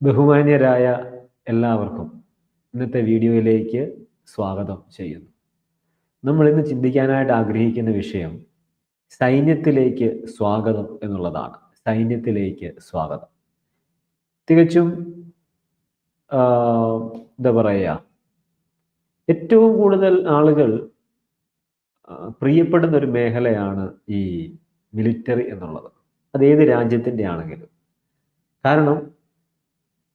ബഹുമാന്യരായ എല്ലാവർക്കും ഇന്നത്തെ വീഡിയോയിലേക്ക് സ്വാഗതം ചെയ്യുന്നു. നമ്മൾ ഇന്ന് ചിന്തിക്കാനായിട്ട് ആഗ്രഹിക്കുന്ന വിഷയം സൈന്യത്തിലേക്ക് സ്വാഗതം എന്നുള്ളതാണ്. സൈന്യത്തിലേക്ക് സ്വാഗതം. തികച്ചും എന്താ പറയുക ഏറ്റവും കൂടുതൽ ആളുകൾ പ്രിയപ്പെടുന്ന ഒരു മേഖലയാണ് ഈ മിലിറ്ററി എന്നുള്ളത്. അത് ഏത് രാജ്യത്തിന്റെ ആണെങ്കിലും. കാരണം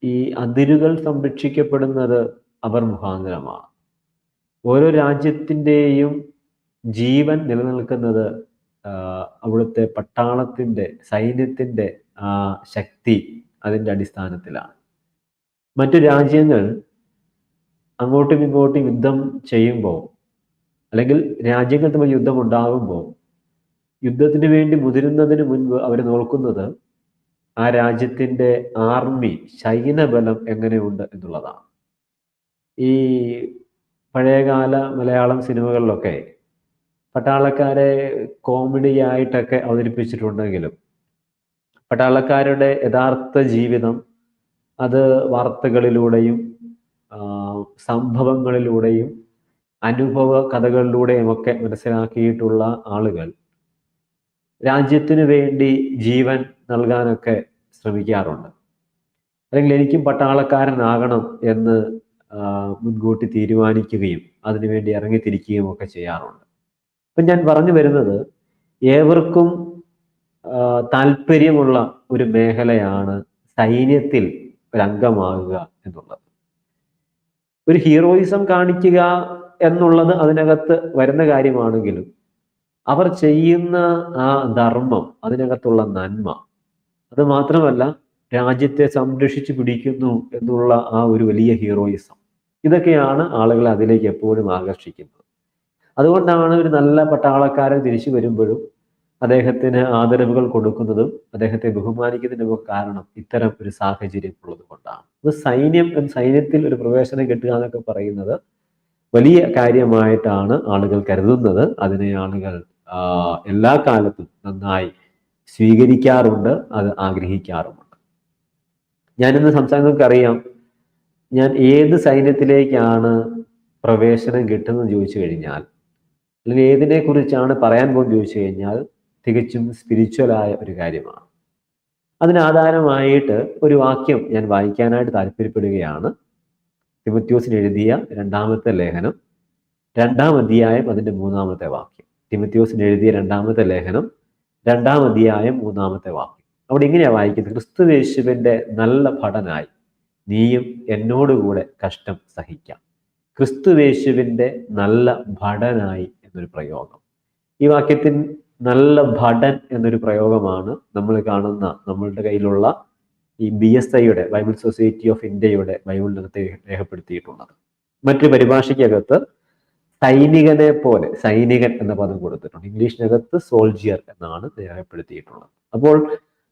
ഈ അതിരുകൾ സംരക്ഷിക്കപ്പെടുന്നത് അവർ മുഖാന്തരമാണ്. ഓരോ രാജ്യത്തിന്റെയും ജീവൻ നിലനിൽക്കുന്നത് അവിടുത്തെ പട്ടാളത്തിന്റെ സൈന്യത്തിന്റെ ശക്തി അതിന്റെ അടിസ്ഥാനത്തിലാണ്. മറ്റു രാജ്യങ്ങൾ അങ്ങോട്ടും ഇങ്ങോട്ടും യുദ്ധം ചെയ്യുമ്പോൾ അല്ലെങ്കിൽ രാജ്യങ്ങൾ തമ്മിൽ യുദ്ധം ഉണ്ടാകുമ്പോൾ യുദ്ധത്തിന് വേണ്ടി മുതിരുന്നതിന് മുൻപ് അവർ നോക്കുന്നത് ആ രാജ്യത്തിന്റെ ആർമി സൈന്യബലം എങ്ങനെയുണ്ട് എന്നുള്ളതാണ്. ഈ പഴയകാല മലയാളം സിനിമകളിലൊക്കെ പട്ടാളക്കാരെ കോമഡി ആയിട്ടൊക്കെ അവതരിപ്പിച്ചിട്ടുണ്ടെങ്കിലും പട്ടാളക്കാരുടെ യഥാർത്ഥ ജീവിതം അത് വാർത്തകളിലൂടെയും സംഭവങ്ങളിലൂടെയും അനുഭവ കഥകളിലൂടെയും ഒക്കെ മനസ്സിലാക്കിയിട്ടുള്ള ആളുകൾ രാജ്യത്തിനു വേണ്ടി ജീവൻ നൽകാനൊക്കെ ശ്രമിക്കാറുണ്ട്. അല്ലെങ്കിൽ എനിക്കും പട്ടാളക്കാരനാകണം എന്ന് മുൻകൂട്ടി തീരുമാനിക്കുകയും അതിനുവേണ്ടി ഇറങ്ങിത്തിരിക്കുകയും ഒക്കെ ചെയ്യാറുണ്ട്. അപ്പം ഞാൻ പറഞ്ഞു വരുന്നത് ഏവർക്കും താല്പര്യമുള്ള ഒരു മേഖലയാണ് സൈന്യത്തിൽ ഒരംഗമാകുക എന്നുള്ളത്. ഒരു ഹീറോയിസം കാണിക്കുക എന്നുള്ളത് അതിനകത്ത് വരുന്ന കാര്യമാണെങ്കിലും അവർ ചെയ്യുന്ന ആ ധർമ്മം അതിനകത്തുള്ള നന്മ അത് മാത്രമല്ല രാജ്യത്തെ സംരക്ഷിച്ചു പിടിക്കുന്നു എന്നുള്ള ആ ഒരു വലിയ ഹീറോയിസം. ഇതൊക്കെയാണ് ആളുകളെ അതിലേക്ക് എപ്പോഴും ആകർഷിക്കുന്നത്. അതുകൊണ്ടാണ് ഒരു നല്ല പട്ടാളക്കാരൻ തിരിച്ചു വരുമ്പോഴും അദ്ദേഹത്തിന് ആദരവുകൾ കൊടുക്കുന്നതും അദ്ദേഹത്തെ ബഹുമാനിക്കുന്നതിനും കാരണം ഇത്തരം ഒരു സാഹചര്യം ഉള്ളത് കൊണ്ടാണ്. അത് സൈന്യം സൈന്യത്തിൽ ഒരു പ്രവേശനം കിട്ടുക എന്നൊക്കെ പറയുന്നത് വലിയ കാര്യമായിട്ടാണ് ആളുകൾ കരുതുന്നത്. അതിനെ ആളുകൾ എല്ലാ കാലത്തും നന്നായി സ്വീകരിക്കാറുണ്ട് അത് ആഗ്രഹിക്കാറുമുണ്ട്. ഞാനിന്ന് സംസാരിക്കുന്നവർക്ക് അറിയാം ഞാൻ ഏത് സൈന്യത്തിലേക്കാണ് പ്രവേശനം കിട്ടുന്നത് ചോദിച്ചു കഴിഞ്ഞാൽ അല്ലെങ്കിൽ ഏതിനെ കുറിച്ചാണ് പറയാൻ പോകുന്നത് ചോദിച്ചു കഴിഞ്ഞാൽ തികച്ചും സ്പിരിച്വലായ ഒരു കാര്യമാണ്. അതിനാധാരമായിട്ട് ഒരു വാക്യം ഞാൻ വായിക്കാനായിട്ട് താല്പര്യപ്പെടുകയാണ്. തിമത്യോസിന് എഴുതിയ രണ്ടാമത്തെ ലേഖനം രണ്ടാം അധ്യായം അതിന്റെ മൂന്നാമത്തെ വാക്യം. തിമത്യോസിന് എഴുതിയ രണ്ടാമത്തെ ലേഖനം രണ്ടാം അധ്യായം മൂന്നാമത്തെ വാക്യം. അവിടെ ഇങ്ങനെയാണ് വായിക്കുന്നത്. ക്രിസ്തുവേശുവിന്റെ നല്ല ഭടനായി നീയും എന്നോടുകൂടെ കഷ്ടം സഹിക്കാം. ക്രിസ്തുവേശുവിന്റെ നല്ല ഭടനായി എന്നൊരു പ്രയോഗം. ഈ വാക്യത്തിൽ നല്ല ഭടൻ എന്നൊരു പ്രയോഗമാണ് നമ്മൾ കാണുന്ന നമ്മളുടെ കയ്യിലുള്ള ഈ ബി എസ് ഐയുടെ ബൈബിൾ സൊസൈറ്റി ഓഫ് ഇന്ത്യയുടെ ബൈബിളിനകത്ത് രേഖപ്പെടുത്തിയിട്ടുള്ളത്. മറ്റൊരു പരിഭാഷയ്ക്കകത്ത് സൈനികനെ പോലെ സൈനികൻ എന്ന പദം കൊടുത്തിട്ടുണ്ട്. ഇംഗ്ലീഷിനകത്ത് സോൾജിയർ എന്നാണ് രേഖപ്പെടുത്തിയിട്ടുള്ളത് അപ്പോൾ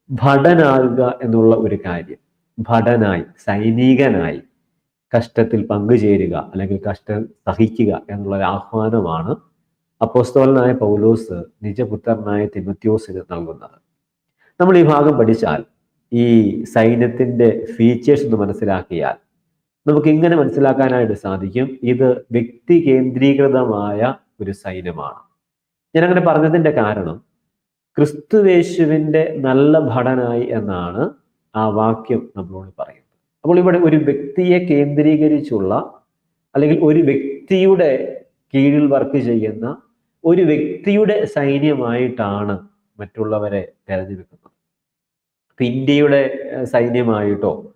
ഭടനാകുക എന്നുള്ള ഒരു കാര്യം ഭടനായി സൈനികനായി കഷ്ടത്തിൽ പങ്കുചേരുക അല്ലെങ്കിൽ കഷ്ടം സഹിക്കുക എന്നുള്ള ഒരു ആഹ്വാനമാണ് അപ്പോസ്തോലനായ പൗലോസ് നിജപുത്രനായ തിമത്യോസിന് നൽകുന്നത്. നമ്മൾ ഈ ഭാഗം പഠിച്ചാൽ ഈ സൈന്യത്തിന്റെ ഫീച്ചേഴ്സ് ഒന്ന് മനസ്സിലാക്കിയാൽ നമുക്ക് ഇങ്ങനെ മനസ്സിലാക്കാനായിട്ട് സാധിക്കും. ഇത് വ്യക്തി കേന്ദ്രീകൃതമായ ഒരു സൈന്യമാണ്. ഞാൻ അങ്ങനെ പറഞ്ഞതിന്റെ കാരണം ക്രിസ്തുവേശുവിന്റെ നല്ല ഭടനായി എന്നാണ് ആ വാക്യം നമ്മളോട് പറയുന്നത്. അപ്പോൾ ഇവിടെ ഒരു വ്യക്തിയെ കേന്ദ്രീകരിച്ചുള്ള അല്ലെങ്കിൽ ഒരു വ്യക്തിയുടെ കീഴിൽ വർക്ക് ചെയ്യുന്ന ഒരു വ്യക്തിയുടെ സൈന്യമായിട്ടാണ് മറ്റുള്ളവരെ തെരഞ്ഞെടുക്കുന്നത്. ഇന്ത്യയുടെ സൈന്യമായിട്ടോ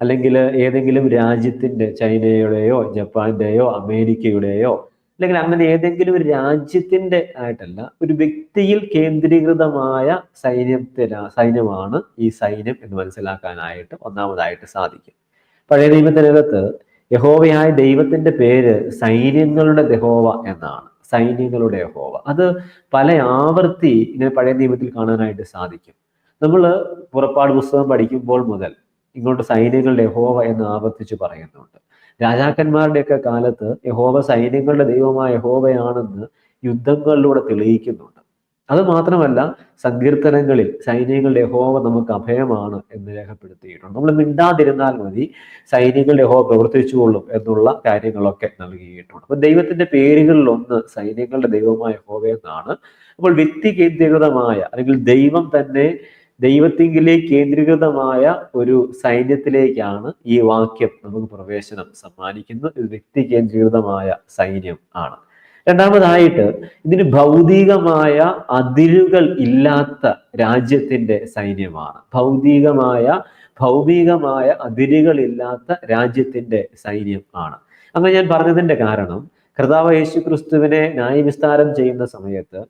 അല്ലെങ്കിൽ ഏതെങ്കിലും രാജ്യത്തിന്റെ ചൈനയുടെയോ ജപ്പാന്റെയോ അമേരിക്കയുടെയോ അല്ലെങ്കിൽ അങ്ങനെ ഏതെങ്കിലും ഒരു രാജ്യത്തിന്റെ ആയിട്ടല്ല ഒരു വ്യക്തിയിൽ കേന്ദ്രീകൃതമായ സൈന്യത്തിന സൈന്യമാണ് ഈ സൈന്യം എന്ന് മനസ്സിലാക്കാനായിട്ട് ഒന്നാമതായിട്ട് സാധിക്കും. പഴയ നിയമത്തിനകത്ത് യഹോവയായ ദൈവത്തിന്റെ പേര് സൈന്യങ്ങളുടെ ദഹോവ എന്നാണ്. സൈന്യങ്ങളുടെ യഹോവ. അത് പല ആവർത്തി ഇങ്ങനെ പഴയ നിയമത്തിൽ കാണാനായിട്ട് സാധിക്കും. നമ്മൾ പുറപ്പാട് പുസ്തകം പഠിക്കുമ്പോൾ മുതൽ ഇങ്ങോട്ട് സൈന്യങ്ങളുടെ യഹോവ എന്ന് ആവർത്തിച്ച് പറയുന്നുണ്ട്. രാജാക്കന്മാരുടെയൊക്കെ കാലത്ത് യഹോവ സൈന്യങ്ങളുടെ ദൈവമായ യഹോവയാണെന്ന് യുദ്ധങ്ങളിലൂടെ തെളിയിക്കുന്നുണ്ട്. അത് മാത്രമല്ല സങ്കീർത്തനങ്ങളിൽ സൈനികളുടെ യഹോവ നമുക്ക് അഭയമാണ് എന്ന് രേഖപ്പെടുത്തിയിട്ടുണ്ട്. നമ്മൾ മിണ്ടാതിരുന്നാൽ മതി സൈനികളുടെ യഹോവ പ്രവർത്തിച്ചുകൊള്ളും എന്നുള്ള കാര്യങ്ങളൊക്കെ നൽകിയിട്ടുണ്ട്. അപ്പൊ ദൈവത്തിന്റെ പേരുകളിൽ ഒന്ന് സൈന്യങ്ങളുടെ ദൈവമായ യഹോവ എന്നാണ് അപ്പോൾ വ്യക്തി കേന്ദ്രീകൃതമായ അല്ലെങ്കിൽ ദൈവം തന്നെ ദൈവത്തിങ്കിലേക്ക് കേന്ദ്രീകൃതമായ ഒരു സൈന്യത്തിലേക്കാണ് ഈ വാക്യം നമുക്ക് പ്രവേശനം സമ്മാനിക്കുന്നത്. ഇത് വ്യക്തി കേന്ദ്രീകൃതമായ സൈന്യം ആണ്. രണ്ടാമതായിട്ട് ഇതിന് ഭൗതികമായ അതിരുകൾ ഇല്ലാത്ത രാജ്യത്തിന്റെ സൈന്യമാണ്. ഭൗതികമായ ഭൗതികമായ അതിരുകൾ ഇല്ലാത്ത രാജ്യത്തിന്റെ സൈന്യം ആണ്. അങ്ങനെ ഞാൻ പറഞ്ഞതിന്റെ കാരണം കർത്താവ് യേശു ക്രിസ്തുവിനെ ന്യായവിസ്താരം ചെയ്യുന്ന സമയത്ത്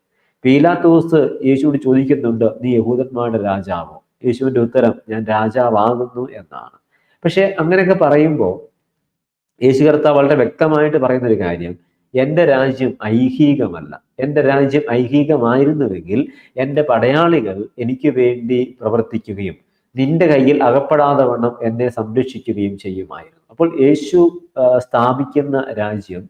പീലാത്തോസ് യേശുവോട് ചോദിക്കുന്നുണ്ട് നീ യഹൂദന്മാരുടെ രാജാവോ? യേശുവിന്റെ ഉത്തരം ഞാൻ രാജാവാകുന്നു എന്നാണ്. പക്ഷെ അങ്ങനെയൊക്കെ പറയുമ്പോൾ യേശു കർത്താവ് വളരെ വ്യക്തമായിട്ട് പറയുന്ന ഒരു കാര്യം എന്റെ രാജ്യം ഐഹികമല്ല. എന്റെ രാജ്യം ഐഹികമായിരുന്നുവെങ്കിൽ എന്റെ പടയാളികൾ എനിക്ക് വേണ്ടി പ്രവർത്തിക്കുകയും നിന്റെ കയ്യിൽ അകപ്പെടാതെ വണ്ണം എന്നെ സംരക്ഷിക്കുകയും ചെയ്യുമായിരുന്നു. അപ്പോൾ യേശു സ്ഥാപിക്കുന്ന രാജ്യം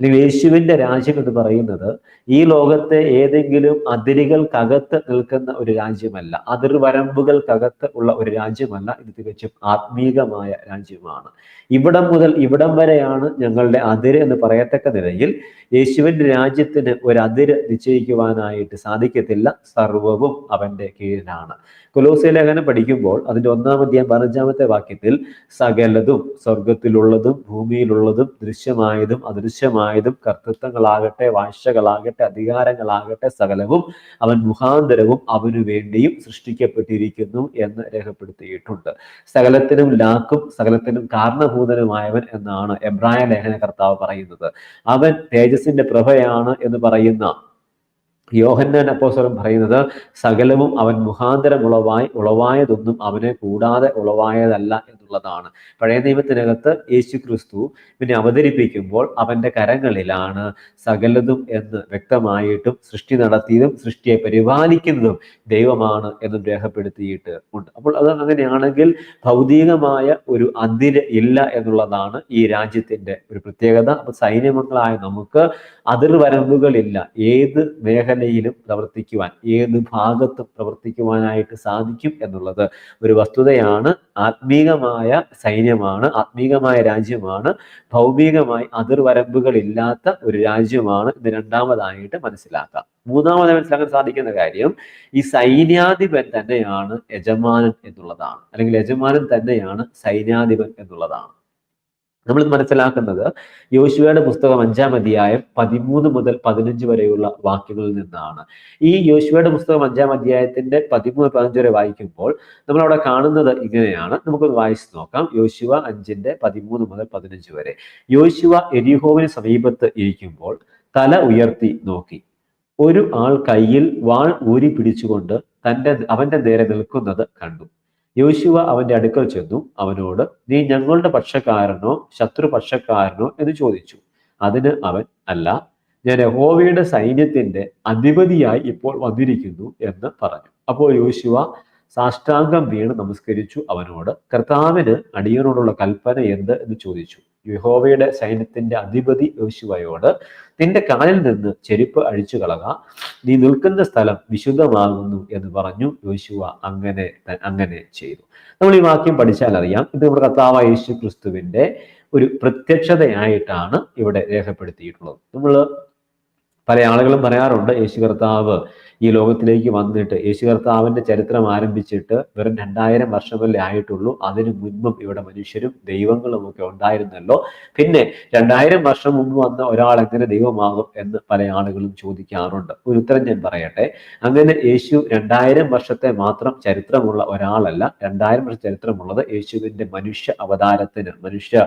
അല്ലെങ്കിൽ യേശുവിന്റെ രാജ്യം എന്ന് പറയുന്നത് ഈ ലോകത്തെ ഏതെങ്കിലും അതിരുകൾക്കകത്ത് നിൽക്കുന്ന ഒരു രാജ്യമല്ല. അതിർവരമ്പുകൾക്കകത്ത് ഉള്ള ഒരു രാജ്യമല്ല. ഇത് തികച്ചും ആത്മീകമായ രാജ്യമാണ്. ഇവിടം മുതൽ ഇവിടം വരെയാണ് ഞങ്ങളുടെ അതിര് എന്ന് പറയത്തക്ക നിലയിൽ യേശുവിന്റെ രാജ്യത്തിന് ഒരു അതിര് നിശ്ചയിക്കുവാനായിട്ട് സാധിക്കത്തില്ല. സർവവും അവന്റെ കീഴിലാണ്. കൊലോസിയ ലേഖനം പഠിക്കുമ്പോൾ അതിന്റെ ഒന്നാം അധ്യായം പതിനഞ്ചാമത്തെ വാക്യത്തിൽ സകലതും സ്വർഗത്തിലുള്ളതും ഭൂമിയിലുള്ളതും ദൃശ്യമായതും അദൃശ്യമായതും കർത്തൃത്വങ്ങളാകട്ടെ വാഴ്ചകളാകട്ടെ അധികാരങ്ങളാകട്ടെ സകലവും അവൻ മുഖാന്തരവും അവനു വേണ്ടിയും സൃഷ്ടിക്കപ്പെട്ടിരിക്കുന്നു എന്ന് രേഖപ്പെടുത്തിയിട്ടുണ്ട്. സകലത്തിനും ലാക്കും സകലത്തിനും കാരണഭൂതനുമായവൻ എന്നാണ് എബ്രായ ലേഖന കർത്താവ് പറയുന്നത്. അവൻ തേജസിന്റെ പ്രഭയാണ് എന്ന് പറയുന്ന യോഹന്നാൻ അപ്പോസ്വലം പറയുന്നത് സകലവും അവൻ മുഖാന്തരം ഉളവായി ഉളവായതൊന്നും അവനെ കൂടാതെ ഉളവായതല്ല എന്നുള്ളതാണ്. പഴയ നിയമത്തിനകത്ത് യേശു ക്രിസ്തു പിന്നെ അവതരിപ്പിക്കുമ്പോൾ അവന്റെ കരങ്ങളിലാണ് സകലതും എന്ന് വ്യക്തമായിട്ടും സൃഷ്ടി നടത്തിയതും സൃഷ്ടിയെ പരിപാലിക്കുന്നതും ദൈവമാണ് എന്നും രേഖപ്പെടുത്തിയിട്ട് ഉണ്ട്. അപ്പോൾ അത് അങ്ങനെയാണെങ്കിൽ ഭൗതികമായ ഒരു അതിര് ഇല്ല എന്നുള്ളതാണ് ഈ രാജ്യത്തിന്റെ ഒരു പ്രത്യേകത. അപ്പൊ സൈന്യമംഗളായ നമുക്ക് അതിർവരമ്പുകളില്ല ഏത് മേഖലയിലും പ്രവർത്തിക്കുവാൻ ഏത് ഭാഗത്തും പ്രവർത്തിക്കുവാനായിട്ട് സാധിക്കും എന്നുള്ളത് ഒരു വസ്തുതയാണ്. ആത്മീകമായ സൈന്യമാണ് ആത്മീകമായ രാജ്യമാണ് ഭൗമികമായി അതിർവരമ്പുകളില്ലാത്ത ഒരു രാജ്യമാണ് ഇത് രണ്ടാമതായിട്ട് മനസ്സിലാക്കാം. മൂന്നാമതായി മനസ്സിലാക്കാൻ സാധിക്കുന്ന കാര്യം ഈ സൈന്യാധിപൻ തന്നെയാണ് യജമാനൻ എന്നുള്ളതാണ്. അല്ലെങ്കിൽ യജമാനൻ തന്നെയാണ് സൈന്യാധിപൻ എന്നുള്ളതാണ്. നമ്മൾ മനസ്സിലാക്കുന്നത് യോശുവയുടെ പുസ്തകം അഞ്ചാം അധ്യായം പതിമൂന്ന് മുതൽ പതിനഞ്ച് വരെയുള്ള വാക്യങ്ങളിൽ നിന്നാണ്. ഈ യോശുവയുടെ പുസ്തകം അഞ്ചാം അധ്യായത്തിന്റെ പതിമൂന്ന് പതിനഞ്ച് വരെ വായിക്കുമ്പോൾ നമ്മൾ അവിടെ കാണുന്നത് ഇങ്ങനെയാണ്. നമുക്കൊന്ന് വായിച്ചു നോക്കാം. യോശുവ അഞ്ചിന്റെ പതിമൂന്ന് മുതൽ പതിനഞ്ച് വരെ. യോശുവ എരിഹോവിന് സമീപത്ത് ഇരിക്കുമ്പോൾ തല ഉയർത്തി നോക്കി. ഒരു ആൾ കയ്യിൽ വാൾ ഊരി പിടിച്ചുകൊണ്ട് തന്റെ അവന്റെ നേരെ നിൽക്കുന്നത് കണ്ടു. യോശുവ അവന്റെ അടുക്കൽ ചെന്നു. അവനോട് നീ ഞങ്ങളുടെ പക്ഷക്കാരനോ ശത്രു പക്ഷക്കാരനോ എന്ന് ചോദിച്ചു. അതിന് അവൻ അല്ല ഞാൻ യഹോവയുടെ സൈന്യത്തിന്റെ അധിപതിയായി ഇപ്പോൾ വന്നിരിക്കുന്നു എന്ന് പറഞ്ഞു. അപ്പോൾ യോശുവ സാഷ്ടാംഗം വീണ് നമസ്കരിച്ചു. അവനോട് കർത്താവിന് അടിയനോടുള്ള കൽപ്പന എന്ത്? എന്ന് ചോദിച്ചു. യഹോവയുടെ സൈന്യത്തിന്റെ അധിപതി യോശുവയോട് നിന്റെ കാലിൽ നിന്ന് ചെരുപ്പ് അഴിച്ചു കളക നീ നിൽക്കുന്ന സ്ഥലം വിശുദ്ധമാകുന്നു എന്ന് പറഞ്ഞു യോശുവ അങ്ങനെ അങ്ങനെ ചെയ്തു. നമ്മൾ ഈ വാക്യം പഠിച്ചാൽ അറിയാം. ഇത് നമ്മുടെ കർത്താവായ യേശു ക്രിസ്തുവിന്റെ ഒരു പ്രത്യക്ഷതയായിട്ടാണ് ഇവിടെ രേഖപ്പെടുത്തിയിട്ടുള്ളത്. നമ്മൾ പല ആളുകളും പറയാറുണ്ട് യേശു കർത്താവ് ഈ ലോകത്തിലേക്ക് വന്നിട്ട് യേശു കർത്താവിന്റെ ചരിത്രം ആരംഭിച്ചിട്ട് വെറും രണ്ടായിരം വർഷമല്ലേ ആയിട്ടുള്ളൂ അതിനു മുൻപും ഇവിടെ മനുഷ്യരും ദൈവങ്ങളും ഒക്കെ ഉണ്ടായിരുന്നല്ലോ. പിന്നെ രണ്ടായിരം വർഷം മുമ്പ് വന്ന ഒരാൾ എങ്ങനെ ദൈവമാകും എന്ന് പല ആളുകളും ചോദിക്കാറുണ്ട്. ഒരു ഉത്തരം ഞാൻ പറയട്ടെ അങ്ങനെ യേശു രണ്ടായിരം വർഷത്തെ മാത്രം ചരിത്രമുള്ള ഒരാളല്ല രണ്ടായിരം വർഷം ചരിത്രമുള്ളത് യേശുവിന്റെ മനുഷ്യ അവതാരത്തിന് മനുഷ്യ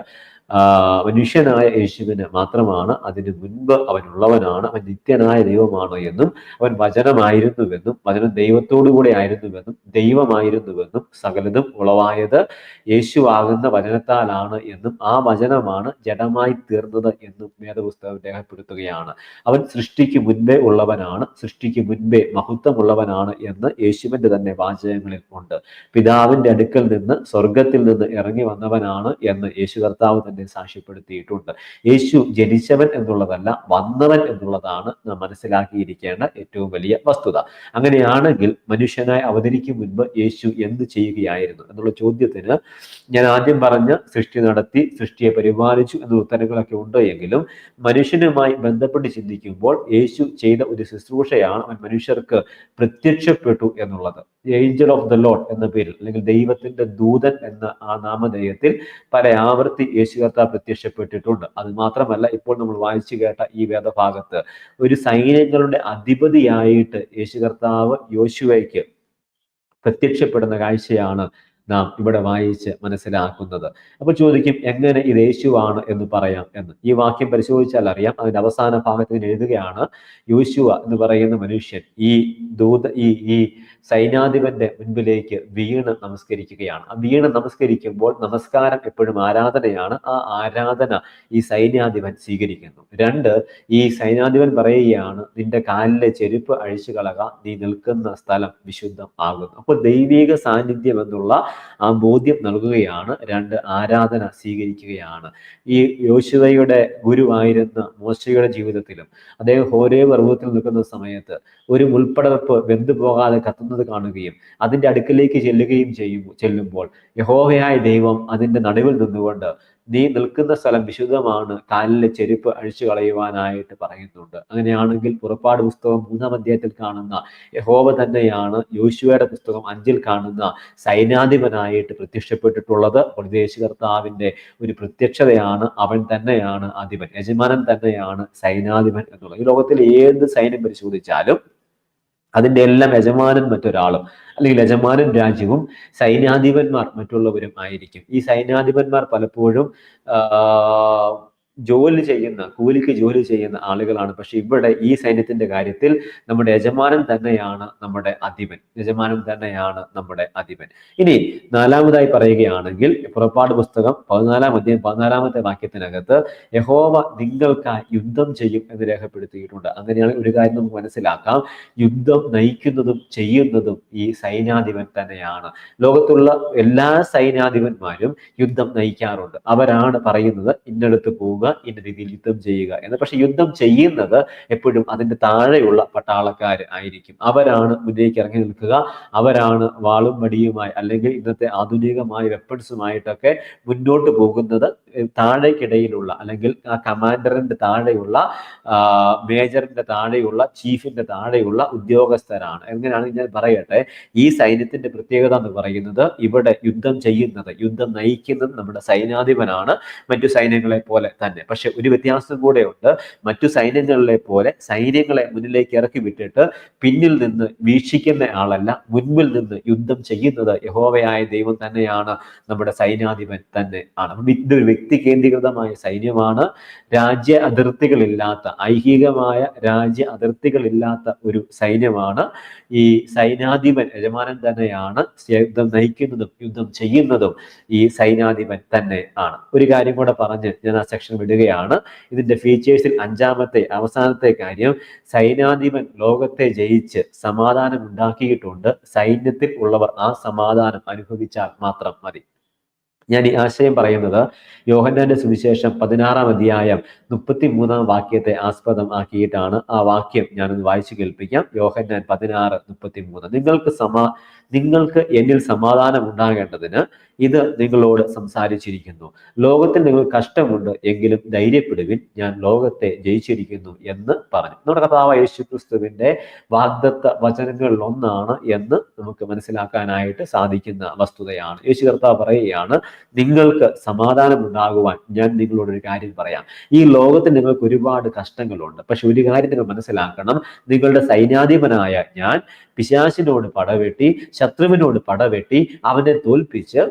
മനുഷ്യനായ യേശുവിന് മാത്രമാണ് അതിന് മുൻപ് അവനുള്ളവനാണ് അവൻ നിത്യനായ ദൈവമാണ് എന്നും അവൻ വചനമായിരുന്നുവെന്നും വചനം ദൈവത്തോടു കൂടെ ആയിരുന്നുവെന്നും ദൈവമായിരുന്നുവെന്നും സകലതും ഉളവായത് യേശുവാകുന്ന വചനത്താലാണ് എന്നും ആ വചനമാണ് ജഡമായി തീർന്നത് എന്നും വേദപുസ്തകം രേഖപ്പെടുത്തുകയാണ്. അവൻ സൃഷ്ടിക്ക് മുൻപേ ഉള്ളവനാണ് സൃഷ്ടിക്ക് മുൻപേ മഹത്വമുള്ളവനാണ് എന്ന് യേശുവിന്റെ തന്നെ വാചകങ്ങളിൽ ഉണ്ട്. പിതാവിന്റെ അടുക്കൽ നിന്ന് സ്വർഗത്തിൽ നിന്ന് ഇറങ്ങി വന്നവനാണ് എന്ന് യേശു കർത്താവ് തന്നെ തന്നെ സാക്ഷ്യപ്പെടുത്തിയിട്ടുണ്ട്. യേശു ജനിച്ചവൻ എന്നുള്ളതല്ല വന്നവൻ എന്നുള്ളതാണ് നാം മനസ്സിലാക്കിയിരിക്കേണ്ട ഏറ്റവും വലിയ വസ്തുത. അങ്ങനെയാണെങ്കിൽ മനുഷ്യനായി അവതരിക്കും മുൻപ് യേശു എന്ത് ചെയ്യുകയായിരുന്നു എന്നുള്ള ചോദ്യത്തിന് ഞാൻ ആദ്യം പറഞ്ഞ സൃഷ്ടി നടത്തി സൃഷ്ടിയെ പരിപാലിച്ചു എന്ന ഉത്തരങ്ങളൊക്കെ ഉണ്ട് എങ്കിലും മനുഷ്യനുമായി ബന്ധപ്പെട്ട് ചിന്തിക്കുമ്പോൾ യേശു ചെയ്ത ഒരു ശുശ്രൂഷയാണ് അവൻ മനുഷ്യർക്ക് പ്രത്യക്ഷപ്പെട്ടു എന്നുള്ളത്. ഏഞ്ചൽ ഓഫ് ദ ലോഡ് എന്ന പേരിൽ അല്ലെങ്കിൽ ദൈവത്തിന്റെ ദൂതൻ എന്ന ആ നാമധേയത്തിൽ പല ആവർത്തി യേശു കർത്താവ് പ്രത്യക്ഷപ്പെട്ടിട്ടുണ്ട്. അത് മാത്രമല്ല ഇപ്പോൾ നമ്മൾ വായിച്ചു കേട്ട ഈ വേദഭാഗത്ത് ഒരു സൈന്യങ്ങളുടെ അധിപതിയായിട്ട് യേശു കർത്താവ് യോശുവയ്ക്ക് പ്രത്യക്ഷപ്പെടുന്ന കാഴ്ചയാണ് നാം ഇവിടെ വായിച്ച് മനസ്സിലാക്കുന്നത്. അപ്പോൾ ചോദിക്കും എങ്ങനെ ഇത് യേശുവാണ് എന്ന് പറയാം? എന്ന്. ഈ വാക്യം പരിശോധിച്ചാൽ അറിയാം. അതിന്റെ അവസാന ഭാഗത്തിന് എഴുതുകയാണ് യോശുവ എന്ന് പറയുന്ന മനുഷ്യൻ ഈ ദൂത ഈ ഈ സൈന്യാധിപന്റെ മുൻപിലേക്ക് വീണ് നമസ്കരിക്കുകയാണ്. ആ വീണ് നമസ്കരിക്കുമ്പോൾ നമസ്കാരം എപ്പോഴും ആരാധനയാണ്. ആ ആരാധന ഈ സൈന്യാധിപൻ സ്വീകരിക്കുന്നു. രണ്ട് ഈ സൈന്യാധിപൻ പറയുകയാണ് നിന്റെ കാലിലെ ചെരുപ്പ് അഴിച്ചു കളക നീ നിൽക്കുന്ന സ്ഥലം വിശുദ്ധം ആകുന്നു അപ്പോൾ ദൈവിക സാന്നിധ്യം എന്നുള്ള ആ ബോധ്യം നൽകുകയാണ് രണ്ട് ആരാധന സ്വീകരിക്കുകയാണ്. ഈ യോശുവയുടെ ഗുരുവായിരുന്ന മോശയുടെ ജീവിതത്തിലും അദ്ദേഹം ഹോരേ പർവത്തിൽ നിൽക്കുന്ന സമയത്ത് ഒരു മുൾപ്പടവപ്പ് വെന്തു പോകാതെ കത്തുന്നത് കാണുകയും അതിന്റെ അടുക്കിലേക്ക് ചെല്ലുകയും ചെയ്യും ചെല്ലുമ്പോൾ യഹോവയായ ദൈവം അതിന്റെ നടുവിൽ നിന്നുകൊണ്ട് നീ നിൽക്കുന്ന സ്ഥലം വിശുദ്ധമാണ്. കാലിലെ ചെരുപ്പ് അഴിച്ചു കളയുവാനായിട്ട് പറയുന്നുണ്ട്. അങ്ങനെയാണെങ്കിൽ പുറപ്പാട് പുസ്തകം മൂന്നാം അധ്യായത്തിൽ കാണുന്ന യഹോവ തന്നെയാണ് യോശുവയുടെ പുസ്തകം അഞ്ചിൽ കാണുന്ന സൈനാധിപനായിട്ട് പ്രത്യക്ഷപ്പെട്ടിട്ടുള്ളത്. ഉപദേശ കർത്താവിന്റെ ഒരു പ്രത്യക്ഷതയാണ്. അവൻ തന്നെയാണ് അധിപൻ. യജമാനൻ തന്നെയാണ് സൈനാധിപൻ എന്നുള്ളത് ഈ ലോകത്തിൽ ഏത് സൈന്യം പരിശോധിച്ചാലും അതിന്റെ എല്ലാം യജമാനൻ മറ്റൊരാളും അല്ലെങ്കിൽ യജമാനൻ രാജ്യവും സൈന്യാധിപന്മാർ മറ്റുള്ളവരും ആയിരിക്കും. ഈ സൈന്യാധിപന്മാർ പലപ്പോഴും ജോലി ചെയ്യുന്ന കൂലിക്ക് ജോലി ചെയ്യുന്ന ആളുകളാണ്. പക്ഷെ ഇവിടെ ഈ സൈന്യത്തിന്റെ കാര്യത്തിൽ നമ്മുടെ യജമാനൻ തന്നെയാണ് നമ്മുടെ അധിപൻ. യജമാനൻ തന്നെയാണ് നമ്മുടെ അധിപൻ. ഇനി നാലാമതായി പറയുകയാണെങ്കിൽ പുറപ്പാട് പുസ്തകം പതിനാലാം അധ്യായം പതിനാലാമത്തെ വാക്യത്തിനകത്ത് യഹോവ നിങ്ങൾക്കായി യുദ്ധം ചെയ്യും എന്ന് രേഖപ്പെടുത്തിയിട്ടുണ്ട്. അങ്ങനെയാണ് ഒരു കാര്യം നമുക്ക് മനസ്സിലാക്കാം. യുദ്ധം നയിക്കുന്നതും ചെയ്യുന്നതും ഈ സൈന്യാധിപൻ തന്നെയാണ്. ലോകത്തുള്ള എല്ലാ സൈന്യാധിപന്മാരും യുദ്ധം നയിക്കാറുണ്ട്. അവരാണ് പറയുന്നത് ഇന്നടത്ത് പോവുക ഇന്ന രീതിയിൽ യുദ്ധം ചെയ്യുക എന്ന്. പക്ഷെ യുദ്ധം ചെയ്യുന്നത് എപ്പോഴും അതിന്റെ താഴെയുള്ള പട്ടാളക്കാർ ആയിരിക്കും. അവരാണ് മുന്നേക്ക് ഇറങ്ങി നിൽക്കുക. അവരാണ് വാളും വടിയുമായി അല്ലെങ്കിൽ ഇന്നത്തെ ആധുനികമായ വെപ്പൺസുമായിട്ടൊക്കെ മുന്നോട്ട് പോകുന്നത്. താഴേക്കിടയിലുള്ള അല്ലെങ്കിൽ ആ കമാൻഡറിന്റെ താഴെയുള്ള മേജറിന്റെ താഴെയുള്ള ചീഫിന്റെ താഴെയുള്ള ഉദ്യോഗസ്ഥരാണ്. എങ്ങനെയാണെങ്കിൽ ഞാൻ പറയട്ടെ? ഈ സൈന്യത്തിന്റെ പ്രത്യേകത എന്ന് പറയുന്നത് ഇവിടെ യുദ്ധം ചെയ്യുന്നത് യുദ്ധം നയിക്കുന്നത് നമ്മുടെ സൈനാധിപനാണ് മറ്റു സൈന്യങ്ങളെ പോലെ തന്നെ. പക്ഷെ ഒരു വ്യത്യാസം കൂടെ ഉണ്ട് മറ്റു സൈന്യങ്ങളിലെ പോലെ സൈന്യങ്ങളെ മുന്നിലേക്ക് ഇറക്കി വിട്ടിട്ട് പിന്നിൽ നിന്ന് വീക്ഷിക്കുന്ന ആളല്ല മുൻപിൽ നിന്ന് യുദ്ധം ചെയ്യുന്നത് യഹോവയായ ദൈവം തന്നെയാണ് നമ്മുടെ സൈന്യാധിപൻ തന്നെ ആണ്. ഇതൊരു വ്യക്തി കേന്ദ്രീകൃതമായ സൈന്യമാണ്. രാജ്യ അതിർത്തികളില്ലാത്ത ഐഹികമായ രാജ്യ അതിർത്തികളില്ലാത്ത ഒരു സൈന്യമാണ്. ഈ സൈന്യാധിപൻ യജമാനൻ തന്നെയാണ് യുദ്ധം നയിക്കുന്നതും യുദ്ധം ചെയ്യുന്നതും ഈ സൈന്യാധിപൻ തന്നെ ആണ്. ഒരു കാര്യം കൂടെ പറഞ്ഞ് ഞാൻ ആ സെക്ഷൻ വിടുകയാണ്. ഇതിന്റെ ഫീച്ചേഴ്സിൽ അഞ്ചാമത്തെ അവസാനത്തെ കാര്യം സൈനാധിപൻ ലോകത്തെ ജയിച്ച് സമാധാനം ഉണ്ടാക്കിയിട്ടുണ്ട് സൈന്യത്തിൽ ഉള്ളവർ ആ സമാധാനം അനുഭവിച്ചാൽ മാത്രം മതി. ഞാൻ ഈ ആശയം പറയുന്നത് യോഹന്നാന്റെ സുവിശേഷം പതിനാറാം അധ്യായം മുപ്പത്തി മൂന്നാം വാക്യത്തെ ആസ്പദം ആക്കിയിട്ടാണ് ആ വാക്യം ഞാനൊന്ന് വായിച്ചു കേൾപ്പിക്കാം. യോഹന്നാൻ പതിനാറ് മുപ്പത്തി മൂന്ന് നിങ്ങൾക്ക് സമാ നിങ്ങൾക്ക് എന്നിൽ സമാധാനം ഉണ്ടാകേണ്ടതിന് ഇത് നിങ്ങളോട് സംസാരിച്ചിരിക്കുന്നു. ലോകത്തിൽ നിങ്ങൾ കഷ്ടമുണ്ട് എങ്കിലും ധൈര്യപ്പെടുവിൻ ഞാൻ ലോകത്തെ ജയിച്ചിരിക്കുന്നു എന്ന് പറഞ്ഞു. നമ്മുടെ കഥാവ് യേശു ക്രിസ്തുവിന്റെ വാഗ്ദത്ത വചനങ്ങളിൽ ഒന്നാണ് എന്ന് നമുക്ക് മനസ്സിലാക്കാനായിട്ട് സാധിക്കുന്ന വസ്തുതയാണ്. യേശു കർത്താവ് പറയുകയാണ് നിങ്ങൾക്ക് സമാധാനം ഉണ്ടാകുവാൻ ഞാൻ നിങ്ങളോട് ഒരു കാര്യം പറയാം. ഈ ലോകത്തിൽ നിങ്ങൾക്ക് ഒരുപാട് കഷ്ടങ്ങളുണ്ട് പക്ഷെ ഒരു കാര്യം നിങ്ങൾ മനസ്സിലാക്കണം. നിങ്ങളുടെ സൈന്യാധിപനായ ഞാൻ പിശാചിനോട് പടവെട്ടി ശത്രുവിനോട് പടവെട്ടി അവനെ തോൽപ്പിച്ച്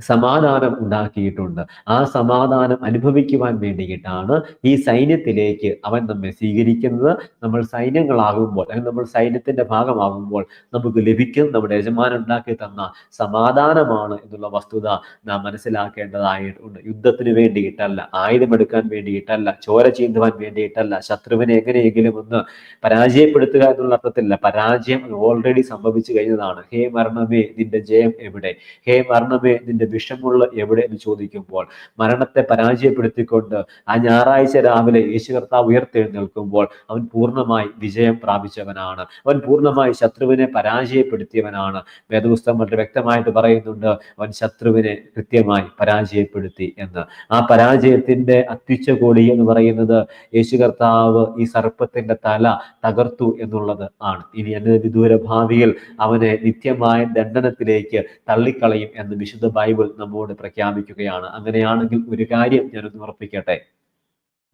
സമാധാനം ഉണ്ടാക്കിയിട്ടുണ്ട്. ആ സമാധാനം അനുഭവിക്കുവാൻ വേണ്ടിയിട്ടാണ് ഈ സൈന്യത്തിലേക്ക് അവൻ നമ്മെ സ്വീകരിക്കുന്നത്. നമ്മൾ സൈന്യങ്ങളാകുമ്പോൾ അല്ലെങ്കിൽ നമ്മൾ സൈന്യത്തിന്റെ ഭാഗമാകുമ്പോൾ നമുക്ക് ലഭിക്കും. നമ്മുടെ യജമാനൻ ഉണ്ടാക്കി തന്ന സമാധാനമാണ് എന്നുള്ള വസ്തുത നാം മനസ്സിലാക്കേണ്ടതായിട്ടുണ്ട്. യുദ്ധത്തിന് വേണ്ടിയിട്ടല്ല ആയുധമെടുക്കാൻ വേണ്ടിയിട്ടല്ല ചോര ചീന്തുവാൻ വേണ്ടിയിട്ടല്ല ശത്രുവിനെ എങ്ങനെയെങ്കിലും ഒന്ന് പരാജയപ്പെടുത്തുക എന്നുള്ള അർത്ഥത്തിലല്ല. പരാജയം ഓൾറെഡി സംഭവിച്ചു കഴിഞ്ഞതാണ്. ഹേ മരണമേ നിന്റെ ജയം എവിടെ? ഹേ മരണമേ നിന്റെ നിന്റെ വിഷമുള്ള എവിടെ എന്ന് ചോദിക്കുമ്പോൾ മരണത്തെ പരാജയപ്പെടുത്തിക്കൊണ്ട് ആ ഞായറാഴ്ച രാവിലെ യേശു കർത്താവ് ഉയർത്തെഴുന്നേൽക്കുമ്പോൾ അവൻ പൂർണമായി വിജയം പ്രാപിച്ചവനാണ്. അവൻ പൂർണമായി ശത്രുവിനെ പരാജയപ്പെടുത്തിയവനാണ്. വേദപുസ്തകം വളരെ വ്യക്തമായിട്ട് പറയുന്നുണ്ട് അവൻ ശത്രുവിനെ കൃത്യമായി പരാജയപ്പെടുത്തി എന്ന്. ആ പരാജയത്തിന്റെ അത്യുച്ചകോടി എന്ന് പറയുന്നത് യേശു കർത്താവ് ഈ സർപ്പത്തിന്റെ തല തകർത്തു എന്നുള്ളത് ആണ്. ഇനി എന്റെ വിദൂര ഭാവിയിൽ അവനെ നിത്യമായ ദണ്ഡനത്തിലേക്ക് തള്ളിക്കളയും എന്ന് വിശുദ്ധ ബൈബിൾ നമ്മോട് പ്രഖ്യാപിക്കുകയാണ്. അങ്ങനെയാണെങ്കിൽ ഒരു കാര്യം ഞാനൊന്ന് ഉറപ്പിക്കട്ടെ?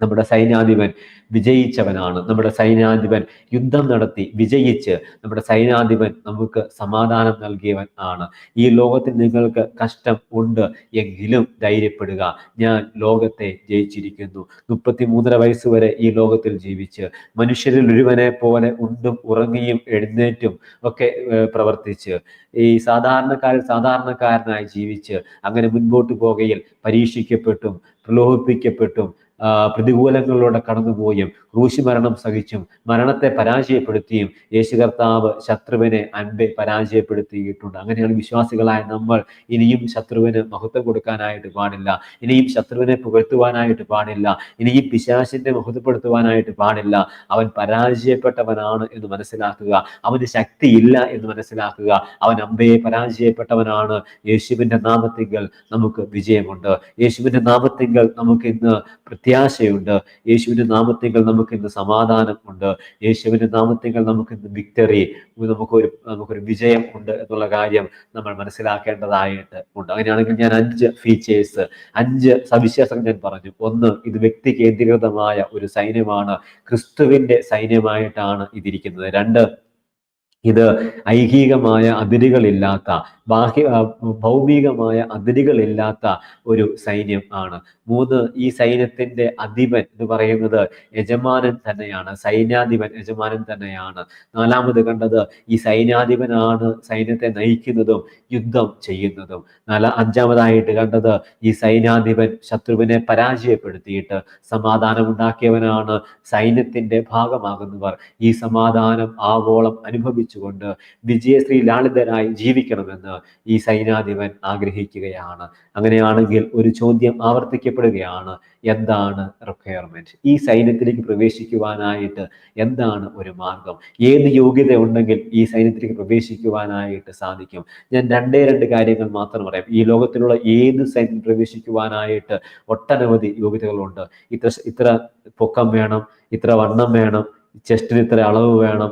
നമ്മുടെ സൈന്യാധിപൻ വിജയിച്ചവനാണ്. നമ്മുടെ സൈന്യാധിപൻ യുദ്ധം നടത്തി വിജയിച്ച് നമ്മുടെ സൈന്യാധിപൻ നമുക്ക് സമാധാനം നൽകിയവൻ ആണ്. ഈ ലോകത്തിൽ നിങ്ങൾക്ക് കഷ്ടം ഉണ്ട് എങ്കിലും ധൈര്യപ്പെടുക. ഞാൻ ലോകത്തെ ജയിച്ചിരിക്കുന്നു. മുപ്പത്തി മൂന്നര വയസ്സ് വരെ ഈ ലോകത്തിൽ ജീവിച്ച് മനുഷ്യരിൽ ഒരുവനെ പോലെ ഉണ്ടും ഉറങ്ങിയും എഴുന്നേറ്റും ഒക്കെ പ്രവർത്തിച്ച് ഈ സാധാരണക്കാരൻ സാധാരണക്കാരനായി ജീവിച്ച് അങ്ങനെ മുൻപോട്ട് പോകയിൽ പരീക്ഷിക്കപ്പെട്ടും പ്രലോഭിപ്പിക്കപ്പെട്ടും പ്രതികൂലങ്ങളിലൂടെ കടന്നുപോയും. ക്രൂശി മരണം സഹിച്ചും മരണത്തെ പരാജയപ്പെടുത്തിയും യേശു കർത്താവ് ശത്രുവിനെ അൻപെ പരാജയപ്പെടുത്തിയിട്ടുണ്ട്. അങ്ങനെയാണ് വിശ്വാസികളായ നമ്മൾ ഇനിയും ശത്രുവിന് മഹത്വം കൊടുക്കാനായിട്ട് പാടില്ല. ഇനിയും ശത്രുവിനെ പുകഴ്ത്തുവാനായിട്ട് പാടില്ല. ഇനിയും പിശാശിന്റെ മഹത്വപ്പെടുത്തുവാനായിട്ട് പാടില്ല. അവൻ പരാജയപ്പെട്ടവനാണ് എന്ന് മനസ്സിലാക്കുക. അവന് ശക്തിയില്ല എന്ന് മനസ്സിലാക്കുക. അവൻ അമ്പയെ പരാജയപ്പെട്ടവനാണ്. യേശുവിന്റെ നാമത്തിങ്കൽ നമുക്ക് വിജയമുണ്ട്. യേശുവിന്റെ നാമത്തിങ്കൽ നമുക്ക് ഇന്ന് പ്രത്യാശയുണ്ട്. യേശുവിന്റെ നാമത്തിങ്കൽ നമുക്ക് ഇന്ന് സമാധാനം ഉണ്ട്? യേശുവിന്റെ നാമത്തിൽ നമുക്ക് ഇന്ന് വിക്ടറി നമുക്കൊരു നമുക്കൊരു വിജയം ഉണ്ട് എന്നുള്ള കാര്യം നമ്മൾ മനസ്സിലാക്കേണ്ടതായിട്ട് ഉണ്ട്. അങ്ങനെയാണെങ്കിൽ ഞാൻ അഞ്ച് ഫീച്ചേഴ്സ് അഞ്ച് സവിശേഷങ്ങൾ ഞാൻ പറഞ്ഞു. ഒന്ന് ഇത് വ്യക്തി കേന്ദ്രീകൃതമായ ഒരു സൈന്യമാണ്. ക്രിസ്തുവിന്റെ സൈന്യമായിട്ടാണ് ഇതിരിക്കുന്നത്. രണ്ട് ഇത് ഐഹികമായ അതിരുകളില്ലാത്ത ബാഹ്യ ഭൗമികമായ അതിരുകളില്ലാത്ത ഒരു സൈന്യം ആണ്. മൂന്ന് ഈ സൈന്യത്തിന്റെ അധിപൻ എന്ന് പറയുന്നത് യജമാനൻ തന്നെയാണ്. സൈന്യാധിപൻ യജമാനൻ തന്നെയാണ്. നാലാമത് കണ്ടത് ഈ സൈന്യാധിപനാണ് സൈന്യത്തെ നയിക്കുന്നതും യുദ്ധം ചെയ്യുന്നതും. നാല അഞ്ചാമതായിട്ട് കണ്ടത് ഈ സൈന്യാധിപൻ ശത്രുവിനെ പരാജയപ്പെടുത്തിയിട്ട് സമാധാനം ഉണ്ടാക്കിയവനാണ് സൈന്യത്തിന്റെ ഭാഗമാകുന്നവർ. ഈ സമാധാനം ആവോളം അനുഭവിച്ചുകൊണ്ട് വിജയശ്രീ ലാളിതരായി ജീവിക്കണമെന്ന് ഈ സൈനാധിപൻ ആഗ്രഹിക്കുകയാണ്. അങ്ങനെയാണെങ്കിൽ ഒരു ചോദ്യം ആവർത്തിക്കപ്പെടുകയാണ്. എന്താണ് റിക്വയർമെന്റ് ഈ സൈന്യത്തിലേക്ക് പ്രവേശിക്കുവാനായിട്ട് എന്താണ് ഒരു മാർഗം? ഏത് യോഗ്യത ഉണ്ടെങ്കിൽ ഈ സൈന്യത്തിലേക്ക് പ്രവേശിക്കുവാനായിട്ട് സാധിക്കും? ഞാൻ രണ്ടേ രണ്ട് കാര്യങ്ങൾ മാത്രം പറയാം. ഈ ലോകത്തിലുള്ള ഏത് സൈന്യത്തിൽ പ്രവേശിക്കുവാനായിട്ട് ഒട്ടനവധി യോഗ്യതകളുണ്ട്. ഇത്ര ഇത്ര പൊക്കം വേണം ഇത്ര വണ്ണം വേണം ചെസ്റ്റിന് ഇത്ര അളവ് വേണം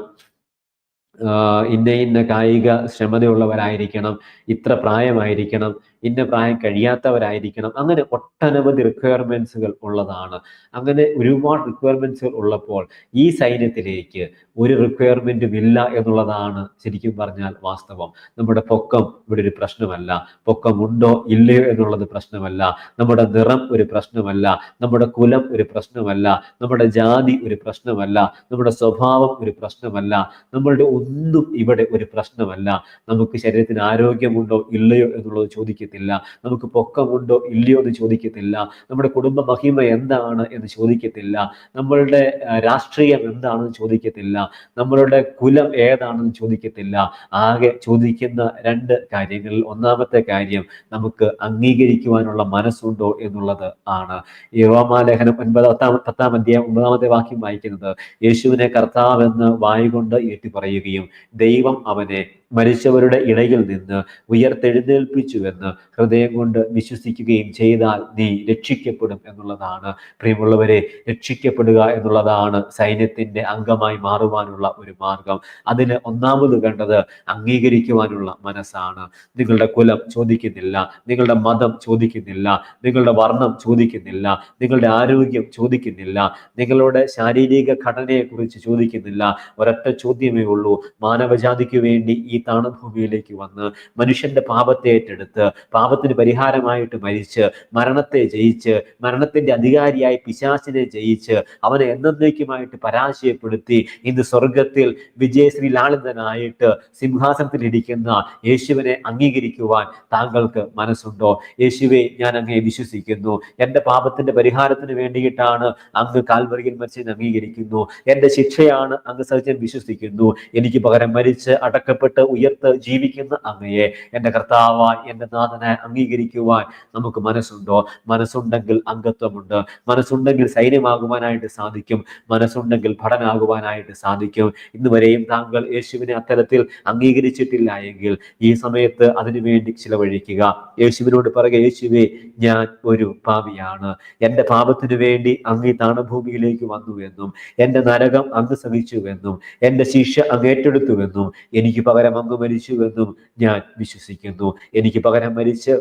ഇന്ന ഇന്ന കായിക ക്ഷമതയുള്ളവരായിരിക്കണം ഇത്ര പ്രായമായിരിക്കണം ഇന്ന പ്രായം കഴിയാത്തവരായിരിക്കണം. അങ്ങനെ ഒട്ടനവധി റിക്വയർമെന്റ്സുകൾ ഉള്ളതാണ്. അങ്ങനെ ഒരുപാട് റിക്വയർമെന്റ്സുകൾ ഉള്ളപ്പോൾ ഈ സൈന്യത്തിലേക്ക് ഒരു റിക്വയർമെന്റും ഇല്ല എന്നുള്ളതാണ് ശരിക്കും പറഞ്ഞാൽ വാസ്തവം. നമ്മുടെ പൊക്കം ഇവിടെ ഒരു പ്രശ്നമല്ല. പൊക്കമുണ്ടോ ഇല്ലയോ എന്നുള്ളത് പ്രശ്നമല്ല. നമ്മുടെ നിറം ഒരു പ്രശ്നമല്ല. നമ്മുടെ കുലം ഒരു പ്രശ്നമല്ല. നമ്മുടെ ജാതി ഒരു പ്രശ്നമല്ല. നമ്മുടെ സ്വഭാവം ഒരു പ്രശ്നമല്ല. നമ്മളുടെ ഒന്നും ഇവിടെ ഒരു പ്രശ്നമല്ല. നമുക്ക് ശരീരത്തിന് ആരോഗ്യമുണ്ടോ ഇല്ലയോ എന്നുള്ളത് ചോദിക്കത്തില്ല? നമുക്ക് പൊക്കമുണ്ടോ ഇല്ലയോ എന്ന് ചോദിക്കത്തില്ല? നമ്മുടെ കുടുംബ മഹിമ എന്താണ് എന്ന് ചോദിക്കത്തില്ല? നമ്മളുടെ രാഷ്ട്രീയം എന്താണെന്ന് ചോദിക്കത്തില്ല? നമ്മളുടെ കുലം ഏതാണെന്ന് ചോദിക്കത്തില്ല? ആകെ ചോദിക്കുന്ന രണ്ട് കാര്യങ്ങളിൽ ഒന്നാമത്തെ കാര്യം നമുക്ക് അംഗീകരിക്കുവാനുള്ള മനസ്സുണ്ടോ എന്നുള്ളത് ആണ്. യോമാലേഖനം ഒൻപത് പത്താം പത്താം അധ്യായം ഒമ്പതാമത്തെ വാക്യം വായിക്കുന്നത് യേശുവിനെ കർത്താവെന്ന് വായുകൊണ്ട് ഏറ്റു പറയുകയും ദൈവം അവനെ മരിച്ചവരുടെ ഇടയിൽ നിന്ന് ഉയർത്തെഴുന്നേൽപ്പിച്ചുവെന്ന് ഹൃദയം കൊണ്ട് വിശ്വസിക്കുകയും ചെയ്താൽ നീ രക്ഷിക്കപ്പെടും എന്നുള്ളതാണ്. പ്രിയമുള്ളവരെ രക്ഷിക്കപ്പെടുക എന്നുള്ളതാണ് സൈന്യത്തിന്റെ അംഗമായി മാറുവാനുള്ള ഒരു മാർഗം. അതിന് ഒന്നാമത് കണ്ടത് അംഗീകരിക്കുവാനുള്ള മനസ്സാണ്. നിങ്ങളുടെ കുലം ചോദിക്കുന്നില്ല നിങ്ങളുടെ മതം ചോദിക്കുന്നില്ല നിങ്ങളുടെ വർണം ചോദിക്കുന്നില്ല നിങ്ങളുടെ ആരോഗ്യം ചോദിക്കുന്നില്ല നിങ്ങളുടെ ശാരീരിക ഘടനയെക്കുറിച്ച് ചോദിക്കുന്നില്ല. ഒരൊറ്റ ചോദ്യമേ ഉള്ളൂ. മാനവജാതിക്ക് വേണ്ടി ഈ താണഭൂമിയിലേക്ക് വന്ന് മനുഷ്യന്റെ പാപത്തെ ഏറ്റെടുത്ത് പാപത്തിന് പരിഹാരമായിട്ട് മരിച്ച് മരണത്തെ ജയിച്ച് മരണത്തിന്റെ അധികാരിയായി പിശാസിനെ ജയിച്ച് അവനെ എന്നേക്കുമായിട്ട് പരാജയപ്പെടുത്തി ഇന്ന് സ്വർഗത്തിൽ വിജയശ്രീ ലാളിതനായിട്ട് സിംഹാസനത്തിൽ ഇരിക്കുന്ന യേശുവിനെ അംഗീകരിക്കുവാൻ താങ്കൾക്ക് മനസ്സുണ്ടോ? യേശുവെ ഞാൻ അങ്ങേ വിശ്വസിക്കുന്നു. എന്റെ പാപത്തിന്റെ പരിഹാരത്തിന് വേണ്ടിയിട്ടാണ് അങ്ങ് കാൽവറിയിൽ മരിച്ചു അംഗീകരിക്കുന്നു. എന്റെ ശിക്ഷയാണ് അങ്ങ് സഹിച്ചൻ വിശ്വസിക്കുന്നു. എനിക്ക് പകരം മരിച്ച് അടക്കപ്പെട്ട് ഉയർത്ത് ജീവിക്കുന്ന അങ്ങയെ. എന്റെ കർത്താവായി എന്റെ നാഥനെ അംഗീകരിക്കുവാൻ നമുക്ക് മനസ്സുണ്ടോ? മനസ്സുണ്ടെങ്കിൽ അംഗത്വമുണ്ട്. മനസ്സുണ്ടെങ്കിൽ സൈന്യമാകുവാനായിട്ട് സാധിക്കും. മനസ്സുണ്ടെങ്കിൽ പഠനാകുവാനായിട്ട് സാധിക്കും. ഇന്ന് വരെയും താങ്കൾ യേശുവിനെ അത്തരത്തിൽ അംഗീകരിച്ചിട്ടില്ല എങ്കിൽ ഈ സമയത്ത് അതിനുവേണ്ടി ചിലവഴിക്കുക. യേശുവിനോട് പറയുക യേശുവേ ഞാൻ ഒരു പാപിയാണ്. എന്റെ പാപത്തിനു വേണ്ടി അങ്ങ് ഈ താണഭൂമിയിലേക്ക് വന്നു എന്നും എന്റെ നരകം അങ്ങ് സഹിച്ചുവെന്നും എന്റെ ശിക്ഷ അങ്ങേറ്റെടുത്തുവെന്നും എനിക്ക് പകരം അങ്ങ് മരിച്ചുവെന്നും ഞാൻ വിശ്വസിക്കുന്നു. എനിക്ക് പകരം മരിച്ച്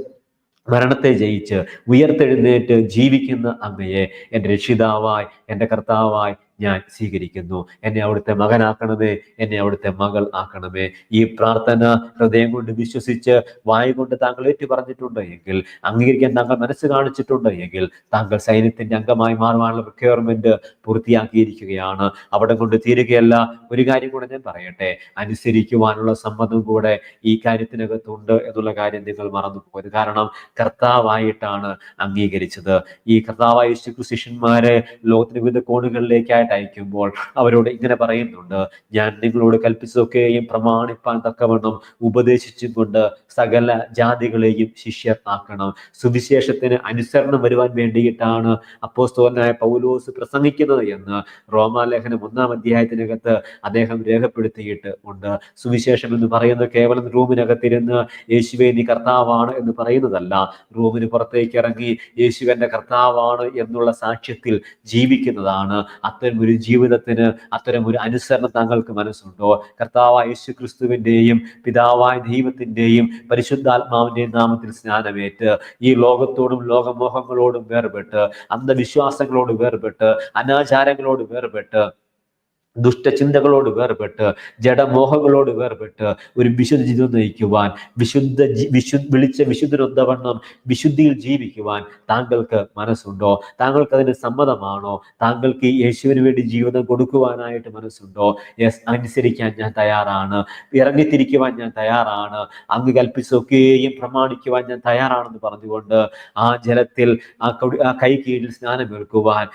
മരണത്തെ ജയിച്ച് ഉയർത്തെഴുന്നേറ്റ് ജീവിക്കുന്ന അമ്മയെ എന്റെ രക്ഷിതാവായി എന്റെ കർത്താവായി ഞാൻ സ്വീകരിക്കുന്നു. എന്നെ അവിടുത്തെ മകനാക്കണമേ എന്നെ അവിടുത്തെ മകൾ ആക്കണമേ. ഈ പ്രാർത്ഥന ഹൃദയം കൊണ്ട് വിശ്വസിച്ച് വായ കൊണ്ട് താങ്കൾ ഏറ്റു പറഞ്ഞിട്ടുണ്ട് എങ്കിൽ അംഗീകരിക്കാൻ താങ്കൾ മനസ്സ് കാണിച്ചിട്ടുണ്ട് എങ്കിൽ താങ്കൾ സൈന്യത്തിന്റെ അംഗമായി മാറുവാനുള്ള റിക്വയർമെന്റ് പൂർത്തിയാക്കിയിരിക്കുകയാണ്. അവിടെ കൊണ്ട് തീരുകയല്ല. ഒരു കാര്യം കൂടെ ഞാൻ പറയട്ടെ. അനുസരിക്കുവാനുള്ള സമ്മതം കൂടെ ഈ കാര്യത്തിനകത്തുണ്ട് എന്നുള്ള കാര്യം നിങ്ങൾ മറന്നു പോകരുത്. കാരണം കർത്താവായിട്ടാണ് അംഗീകരിച്ചത്. ഈ കർത്താവായ ശിഷ്യന്മാരെ ലോകത്തിന് വിവിധ കോണുകളിലേക്കായിട്ട് അയക്കുമ്പോൾ അവരോട് ഇങ്ങനെ പറയുന്നുണ്ട്. ഞാൻ നിങ്ങളോട് കൽപ്പിച്ചതൊക്കെയും പ്രമാണിപ്പാൻ തക്കവണ്ണം ഉപദേശിച്ചും കൊണ്ട് സകല ജാതികളെയും ശിഷ്യർത്താക്കണം സുവിശേഷത്തിന് അനുസരണം വരുവാൻ വേണ്ടിയിട്ടാണ് അപ്പോസ്തോലനായ പൗലോസ് പ്രസംഗിക്കുന്നത് എന്ന് റോമാലേഖനം ഒന്നാം അധ്യായത്തിനകത്ത് അദ്ദേഹം രേഖപ്പെടുത്തിയിട്ട് ഉണ്ട്. സുവിശേഷം എന്ന് പറയുന്നത് കേവലം റൂമിനകത്തിരുന്ന് യേശുവേനി കർത്താവാണ് എന്ന് പറയുന്നതല്ല. റൂമിന് പുറത്തേക്ക് ഇറങ്ങി യേശുവന്റെ കർത്താവാണ് എന്നുള്ള സാക്ഷ്യത്തിൽ ജീവിക്കുന്നതാണ്. അത്തരം ഒരു ജീവിതത്തിന് അത്തരം ഒരു അനുസരണം താങ്കൾക്ക് മനസ്സുണ്ടോ? കർത്താവായ യേശു ക്രിസ്തുവിന്റെയും പിതാവായ ദൈവത്തിന്റെയും പരിശുദ്ധാത്മാവിന്റെയും നാമത്തിൽ സ്നാനമേറ്റ് ഈ ലോകത്തോടും ലോകമോഹങ്ങളോടും വേർപെട്ട് അന്ധവിശ്വാസങ്ങളോട് വേർപെട്ട് അനാചാരങ്ങളോട് വേർപെട്ട് ദുഷ്ടചിന്തകളോട് വേർപെട്ട് ജഡമോഹങ്ങളോട് വേർപെട്ട് ഒരു വിശുദ്ധ ജീവിതം നയിക്കുവാൻ വിശുദ്ധ വിശു വിളിച്ച വിശുദ്ധരൊന്നവണ്ണം വിശുദ്ധിയിൽ ജീവിക്കുവാൻ താങ്കൾക്ക് മനസ്സുണ്ടോ? താങ്കൾക്ക് അതിന് സമ്മതമാണോ? താങ്കൾക്ക് യേശുവിന് വേണ്ടി ജീവിതം കൊടുക്കുവാനായിട്ട് മനസ്സുണ്ടോ? യെസ് അനുസരിക്കാൻ ഞാൻ തയ്യാറാണ്. ഇറങ്ങിത്തിരിക്കുവാൻ ഞാൻ തയ്യാറാണ്. അങ്ങ് കൽപ്പിച്ചൊക്കെയും പ്രമാണിക്കുവാൻ ഞാൻ തയ്യാറാണെന്ന് പറഞ്ഞുകൊണ്ട് ആ ജലത്തിൽ ആ കൈ കീഴിൽ സ്നാനമേൽക്കുവാൻ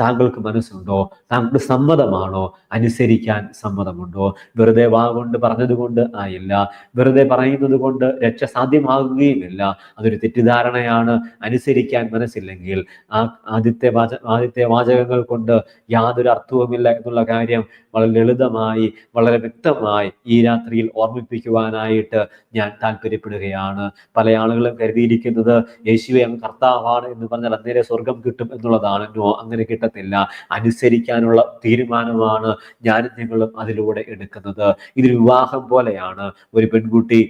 താങ്കൾക്ക് മനസ്സുണ്ടോ? താങ്കൾക്ക് സമ്മതമാണോ? അനുസരിക്കാൻ സമ്മതമുണ്ടോ? വെറുതെ വാ കൊണ്ട് പറഞ്ഞത് കൊണ്ട് ആയില്ല. വെറുതെ പറയുന്നത് കൊണ്ട് രക്ഷ സാധ്യമാകുകയുമില്ല അതൊരു തെറ്റിദ്ധാരണയാണ്. അനുസരിക്കാൻ മനസ്സില്ലെങ്കിൽ ആ ആദ്യത്തെ വാച ആദ്യത്തെ വാചകങ്ങൾ കൊണ്ട് യാതൊരു അർത്ഥവുമില്ല എന്നുള്ള കാര്യം വളരെ ലളിതമായി വളരെ വ്യക്തമായി ഈ രാത്രിയിൽ ഓർമ്മിപ്പിക്കുവാനായിട്ട് ഞാൻ താല്പര്യപ്പെടുകയാണ് പല ആളുകളും കരുതിയിരിക്കുന്നത് യേശുവെ അങ്ങ് കർത്താവാണ് എന്ന് പറഞ്ഞാൽ അന്നേരെ സ്വർഗം കിട്ടും എന്നുള്ളതാണ്. നോ അങ്ങനെ കിട്ടത്തില്ല. അനുസരിക്കാനുള്ള തീരുമാനമാണ് ഞാനും നിങ്ങളും അതിലൂടെ എടുക്കുന്നത്. ഇത് വിവാഹം പോലെയാണ്. ഒരു പെൺകുട്ടി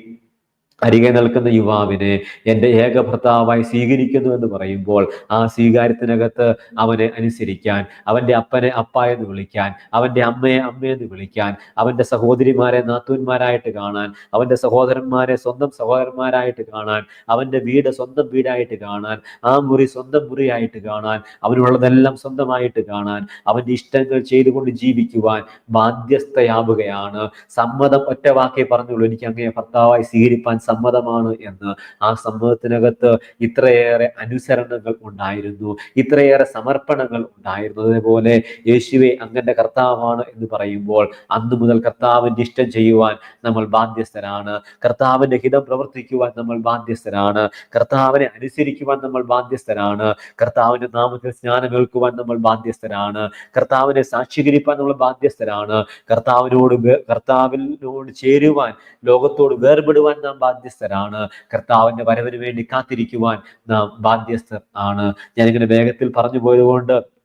അരികെ നിൽക്കുന്ന യുവാവിനെ എന്റെ ഏക ഭർത്താവായി സ്വീകരിക്കുന്നു എന്ന് പറയുമ്പോൾ ആ സ്വീകാര്യത്തിനകത്ത് അവനെ അനുസരിക്കാൻ അവന്റെ അപ്പനെ അപ്പ എന്ന് വിളിക്കാൻ അവന്റെ അമ്മയെ അമ്മയെന്ന് വിളിക്കാൻ അവന്റെ സഹോദരിമാരെ നാത്തൂന്മാരായിട്ട് കാണാൻ അവന്റെ സഹോദരന്മാരെ സ്വന്തം സഹോദരന്മാരായിട്ട് കാണാൻ അവന്റെ വീട് സ്വന്തം വീടായിട്ട് കാണാൻ ആ മുറി സ്വന്തം മുറിയായിട്ട് കാണാൻ അവനുള്ളതെല്ലാം സ്വന്തമായിട്ട് കാണാൻ അവന്റെ ഇഷ്ടങ്ങൾ ചെയ്തുകൊണ്ട് ജീവിക്കുവാൻ ബാധ്യസ്ഥയാവുകയാണ്. സമ്മതം ഒറ്റ വാക്കേ പറഞ്ഞുള്ളൂ. എനിക്ക് അങ്ങയെ ഭർത്താവായി സ്വീകരിപ്പാൻ സമ്മതമാണ് എന്ന്. ആ സമ്മതത്തിനകത്ത് ഇത്രയേറെ അനുസരണങ്ങൾ ഉണ്ടായിരുന്നു. ഇത്രയേറെ സമർപ്പണങ്ങൾ ഉണ്ടായിരുന്നു. അതേപോലെ യേശുവെ അങ്ങന്റെ കർത്താവാണ് എന്ന് പറയുമ്പോൾ അന്നു മുതൽ കർത്താവിന്റെ ഇഷ്ടം ചെയ്യുവാൻ നമ്മൾ ബാധ്യസ്ഥരാണ്. കർത്താവിന്റെ ഹിതം പ്രവർത്തിക്കുവാൻ നമ്മൾ ബാധ്യസ്ഥരാണ്. കർത്താവിനെ അനുസരിക്കുവാൻ നമ്മൾ ബാധ്യസ്ഥരാണ്. കർത്താവിന്റെ നാമത്തിൽ സ്നാനം ഏൽക്കുവാൻ നമ്മൾ ബാധ്യസ്ഥരാണ്. കർത്താവിനെ സാക്ഷീകരിപ്പാൻ നമ്മൾ ബാധ്യസ്ഥരാണ്. കർത്താവിനോട് കർത്താവിനോട് ചേരുവാൻ ലോകത്തോട് വേർപെടുവാൻ നാം ബാധ്യസ്ഥരാണ്. കർത്താവിന്റെ വരവിന് വേണ്ടി കാത്തിരിക്കുവാൻ നാം ബാധ്യസ്ഥർ ആണ്. ഞാനിങ്ങനെ വേഗത്തിൽ പറഞ്ഞു പോയതുകൊണ്ട്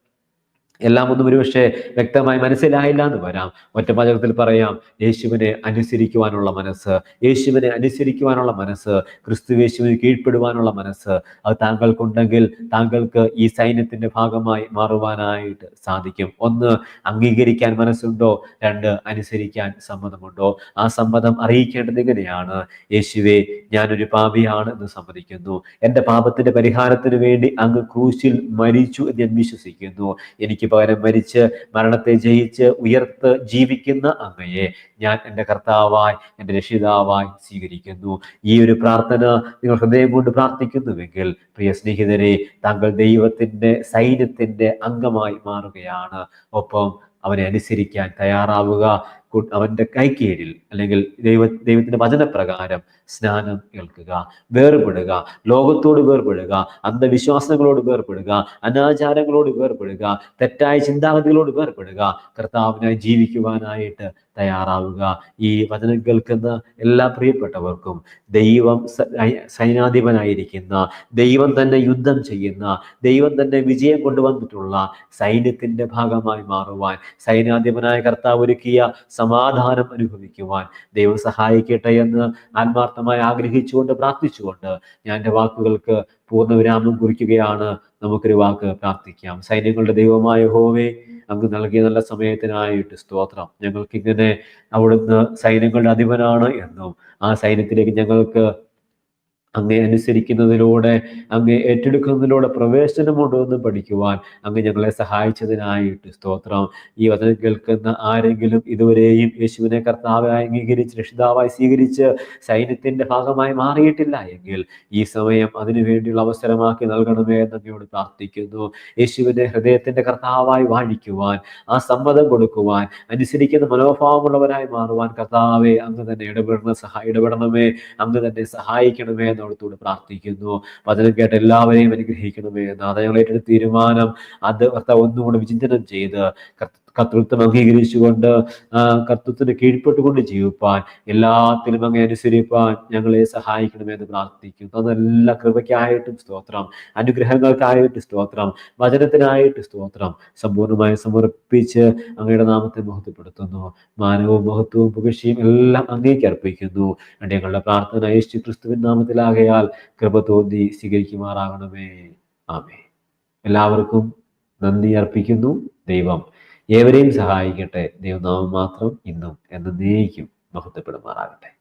എല്ലാം ഒന്നും ഒരുപക്ഷെ വ്യക്തമായി മനസ്സിലായില്ല എന്ന് വരാം. ഒറ്റ പാചകത്തിൽ പറയാം യേശുവിനെ അനുസരിക്കുവാനുള്ള മനസ്സ് യേശുവിനെ അനുസരിക്കുവാനുള്ള മനസ്സ് ക്രിസ്തു യേശുവിന് കീഴ്പ്പെടുവാനുള്ള മനസ്സ് അത് താങ്കൾക്കുണ്ടെങ്കിൽ താങ്കൾക്ക് ഈ സൈന്യത്തിന്റെ ഭാഗമായി മാറുവാനായിട്ട് സാധിക്കും. ഒന്ന് അംഗീകരിക്കാൻ മനസ്സുണ്ടോ? രണ്ട് അനുസരിക്കാൻ സമ്മതമുണ്ടോ? ആ സമ്മതം അറിയിക്കേണ്ടത് എങ്ങനെയാണ്? യേശുവെ ഞാനൊരു പാപിയാണ് എന്ന് സമ്മതിക്കുന്നു. എന്റെ പാപത്തിന്റെ പരിഹാരത്തിന് വേണ്ടി അങ്ങ് ക്രൂശിൽ മരിച്ചു എന്ന് ഞാൻ വിശ്വസിക്കുന്നു. എനിക്ക് പകരം മരിച്ച് മരണത്തെ ജയിച്ച് ഉയർത്ത് ജീവിക്കുന്ന അങ്ങയെ ഞാൻ എന്റെ കർത്താവായി എന്റെ രക്ഷിതാവായി സ്വീകരിക്കുന്നു. ഈ ഒരു പ്രാർത്ഥന നിങ്ങൾ ഹൃദയം കൊണ്ട് പ്രാർത്ഥിക്കുന്നുവെങ്കിൽ പ്രിയ സ്നേഹിതരെ താങ്കൾ ദൈവത്തിന്റെ സൈന്യത്തിന്റെ അംഗമായി മാറുകയാണ്. ഒപ്പം അവനെ അനുസരിക്കാൻ തയ്യാറാവുക. അവന്റെ കൈക്കീഴിൽ അല്ലെങ്കിൽ ദൈവ ദൈവത്തിന്റെ വചനപ്രകാരം സ്നാനം ഏൽക്കുക വേർപെടുക ലോകത്തോട് വേർപെടുക അന്ധവിശ്വാസങ്ങളോട് വേർപെടുക അനാചാരങ്ങളോട് വേർപെടുക തെറ്റായ ചിന്താഗതികളോട് വേർപെടുക കർത്താവിനായി ജീവിക്കുവാനായിട്ട് തയ്യാറാവുക. ഈ വചനം കേൾക്കുന്ന എല്ലാ പ്രിയപ്പെട്ടവർക്കും ദൈവം സൈനാധിപനായിരിക്കുന്ന ദൈവം തന്നെ യുദ്ധം ചെയ്യുന്ന ദൈവം തന്നെ വിജയം കൊണ്ടുവന്നിട്ടുള്ള സൈന്യത്തിന്റെ ഭാഗമായി മാറുവാൻ സൈനാധിപനായ കർത്താവ് ഒരുക്കിയ സമാധാനം അനുഭവിക്കുവാൻ ദൈവം സഹായിക്കട്ടെ എന്ന് ആത്മാർത്ഥമായി ആഗ്രഹിച്ചുകൊണ്ട് പ്രാർത്ഥിച്ചുകൊണ്ട് ഞാൻ എന്റെ വാക്കുകൾക്ക് പൂർണവിരാമം കുറിക്കുകയാണ്. നമുക്കൊരു വാക്ക് പ്രാർത്ഥിക്കാം. സൈന്യങ്ങളുടെ ദൈവമായ ഹോവേ അങ്ങ് നൽകിയ നല്ല സമയത്തിനായിട്ട് സ്തോത്രം. ഞങ്ങൾക്കിങ്ങനെ അവിടുന്ന് സൈന്യങ്ങളുടെ അധിപനാണ് എന്നും ആ സൈന്യത്തിലേക്ക് ഞങ്ങൾക്ക് അങ്ങേ അനുസരിക്കുന്നതിലൂടെ അങ്ങേ ഏറ്റെടുക്കുന്നതിലൂടെ പ്രവേശനമുണ്ടെന്ന് പഠിക്കുവാൻ അങ്ങ് ഞങ്ങളെ സഹായിച്ചതിനായിട്ട് സ്തോത്രം. ഈ വചനം കേൾക്കുന്ന ആരെങ്കിലും ഇതുവരെയും യേശുവിനെ കർത്താവായി അംഗീകരിച്ച് രക്ഷിതാവായി സ്വീകരിച്ച് സൈന്യത്തിന്റെ ഭാഗമായി മാറിയിട്ടില്ല എങ്കിൽ ഈ സമയം അതിനുവേണ്ടിയുള്ള അവസരമാക്കി നൽകണമേ എന്ന് അങ്ങയോട് പ്രാർത്ഥിക്കുന്നു. യേശുവിനെ ഹൃദയത്തിന്റെ കർത്താവായി വാഴിക്കുവാൻ ആ സമ്മതം കൊടുക്കുവാൻ അനുസരിക്കുന്ന മനോഭാവമുള്ളവരായി മാറുവാൻ കർത്താവെ അങ്ങ് തന്നെ ഇടപെടണ സഹായ ഇടപെടണമേ അങ്ങ് തന്നെ സഹായിക്കണമേ എന്നോടത്തോട് പ്രാർത്ഥിക്കുന്നു. വചനം കേട്ട എല്ലാവരെയും അനുഗ്രഹിക്കണമേ ഏറ്റെടുത്ത തീരുമാനം അത് കർത്താവ് ഒന്നുകൂടെ വിചിന്തനം ചെയ്ത് കർത്ത- കർത്തൃത്വം അംഗീകരിച്ചുകൊണ്ട് കർത്തൃത്വത്തിന് കീഴ്പ്പെട്ടുകൊണ്ട് ജീവിപ്പാൻ എല്ലാത്തിലും അങ്ങ് അനുസരിപ്പാൻ ഞങ്ങളെ സഹായിക്കണമെന്ന് പ്രാർത്ഥിക്കുന്നു. അതെല്ലാ കൃപയ്ക്കായിട്ടും സ്തോത്രം അനുഗ്രഹങ്ങൾക്കായിട്ട് സ്തോത്രം വചനത്തിനായിട്ട് സ്തോത്രം സമ്പൂർണമായി സമർപ്പിച്ച് അങ്ങയുടെ നാമത്തെ മഹത്വപ്പെടുത്തുന്നു. മാനവും മഹത്വവും പുകഴ്ചയും എല്ലാം അങ്ങേക്ക് അർപ്പിക്കുന്നു. ഞങ്ങളുടെ പ്രാർത്ഥന യേശു ക്രിസ്തുവിൻ നാമത്തിലാകയാൽ കൃപ തോന്നി സ്വീകരിക്കുമാറാകണമേ. ആമേ എല്ലാവർക്കും നന്ദി അർപ്പിക്കുന്നു. ദൈവം ഏവരെയും സഹായിക്കട്ടെ. ദൈവനാമം മാത്രം ഇന്നും എന്നേക്കും മഹത്വപ്പെടുമാറാകട്ടെ.